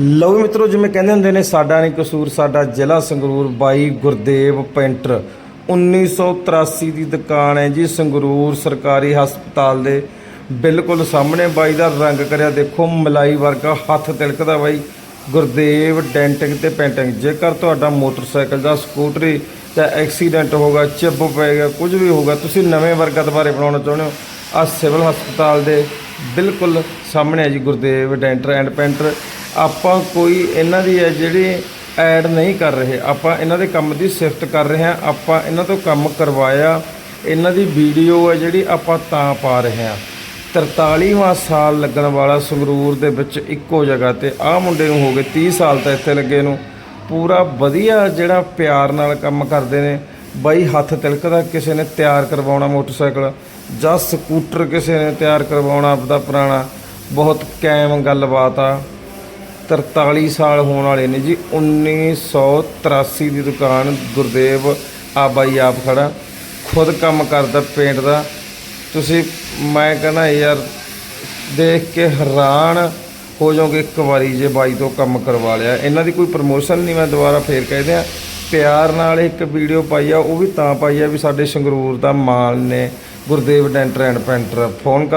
ਲਓ ਵੀ ਮਿੱਤਰੋ, ਜਿਵੇਂ ਕਹਿੰਦੇ ਹੁੰਦੇ ਨੇ, ਸਾਡਾ ਨਹੀਂ ਕਸੂਰ, ਸਾਡਾ ਜ਼ਿਲ੍ਹਾ ਸੰਗਰੂਰ ਬਾਈ ਗੁਰਦੇਵ ਪੈਂਟਰ 1983 ਦੀ ਦੁਕਾਨ ਹੈ ਜੀ ਸੰਗਰੂਰ ਸਰਕਾਰੀ ਹਸਪਤਾਲ ਦੇ। ਬਿਲਕੁਲ ਸਾਹਮਣੇ ਬਾਈ ਦਾ ਰੰਗ ਕਰਿਆ, ਦੇਖੋ, ਮਲਾਈ ਵਰਗਾ ਹੱਥ ਤਿਲਕਦਾ ਬਾਈ। ਗੁਰਦੇਵ ਡੈਂਟਿੰਗ ਤੇ ਪੈਂਟਿੰਗ, ਜੇਕਰ ਤੁਹਾਡਾ ਮੋਟਰਸਾਈਕਲ ਜਾਂ ਸਕੂਟਰੀ ਜਾਂ ਐਕਸੀਡੈਂਟ ਹੋਗਾ ਚਿੱਬ ਪੈ ਗਿਆ, ਕੁਝ ਵੀ ਹੋਗਾ ਤੁਸੀਂ ਨਵੇਂ ਵਰਗਾ ਦੁਬਾਰੇ ਬਣਾਉਣਾ ਚਾਹੁੰਦੇ ਹੋ ਆ ਸਿਵਲ ਹਸਪਤਾਲ ਦੇ ਬਿਲਕੁਲ ਸਾਹਮਣੇ ਹੈ ਜੀ, ਗੁਰਦੇਵ ਡੈਂਟਰ ਐਂਡ ਪੈਂਟਰ। ਆਪਾਂ ਕੋਈ ਇਹਨਾਂ ਦੀ ਹੈ ਜਿਹੜੀ ਐਡ ਨਹੀਂ ਕਰ ਰਹੇ। ਆਪਾਂ ਇਹਨਾਂ ਦੇ ਕੰਮ ਦੀ ਸਿਫਤ ਕਰ ਰਹੇ ਹਾਂ। ਆਪਾਂ ਇਹਨਾਂ ਤੋਂ ਕੰਮ ਕਰਵਾਇਆ। ਇਹਨਾਂ ਦੀ ਵੀਡੀਓ ਹੈ ਜਿਹੜੀ ਆਪਾਂ ਤਾਂ ਪਾ ਰਹੇ ਹਾਂ। 43ਵਾਂ ਸਾਲ ਲੱਗਣ ਵਾਲਾ ਸੰਗਰੂਰ ਦੇ ਵਿੱਚ ਇੱਕੋ ਜਗ੍ਹਾ ਤੇ ਆਹ ਮੁੰਡੇ ਨੂੰ ਹੋ ਗਏ 30 ਸਾਲ ਤਾਂ ਇੱਥੇ ਲੱਗੇ ਨੂੰ। ਪੂਰਾ ਵਧੀਆ ਜਿਹੜਾ ਪਿਆਰ ਨਾਲ ਕੰਮ ਕਰਦੇ ਨੇ। ਬਾਈ ਹੱਥ ਤਿਲਕਦਾ, ਕਿਸੇ ਨੇ ਤਿਆਰ ਕਰਵਾਉਣਾ ਮੋਟਰਸਾਈਕਲ ਜਾਂ ਸਕੂਟਰ ਕਿਸੇ ਨੇ ਤਿਆਰ ਕਰਵਾਉਣਾ ਆਪਦਾ ਪੁਰਾਣਾ, ਬਹੁਤ ਕਾਇਮ ਗੱਲਬਾਤ ਆ। 43 ਸਾਲ ਹੋਣ ਵਾਲੇ ਨੇ ਜੀ 1983 ਦੀ ਦੁਕਾਨ ਗੁਰਦੇਵ ਆ ਬਾਈ ਆਪ ਖੜਾ, ਖੁਦ ਕੰਮ ਕਰਦਾ ਪੇਂਟ ਦਾ। ਤੁਸੀਂ, ਮੈਂ ਕਹਿੰਦਾ ਯਾਰ, ਦੇਖ ਕੇ ਹੈਰਾਨ ਹੋ ਜਾਓਗੇ ਇੱਕ ਵਾਰੀ ਜੇ ਬਾਈ ਤੋਂ ਕੰਮ ਕਰਵਾ ਲਿਆ। ਇਹਨਾਂ ਦੀ ਕੋਈ ਪ੍ਰਮੋਸ਼ਨ ਨਹੀਂ, ਮੈਂ ਦੁਬਾਰਾ ਫੇਰ ਕਹਿ ਦਿਆਂ। ਪਿਆਰ ਨਾਲ ਇੱਕ ਵੀਡੀਓ ਪਾਈ ਆ, ਉਹ ਵੀ ਤਾਂ ਪਾਈ ਆ ਵੀ ਸਾਡੇ ਸੰਗਰੂਰ ਦਾ ਮਾਲ ਨੇ, Gurdev denter and painter, phone ਕਰ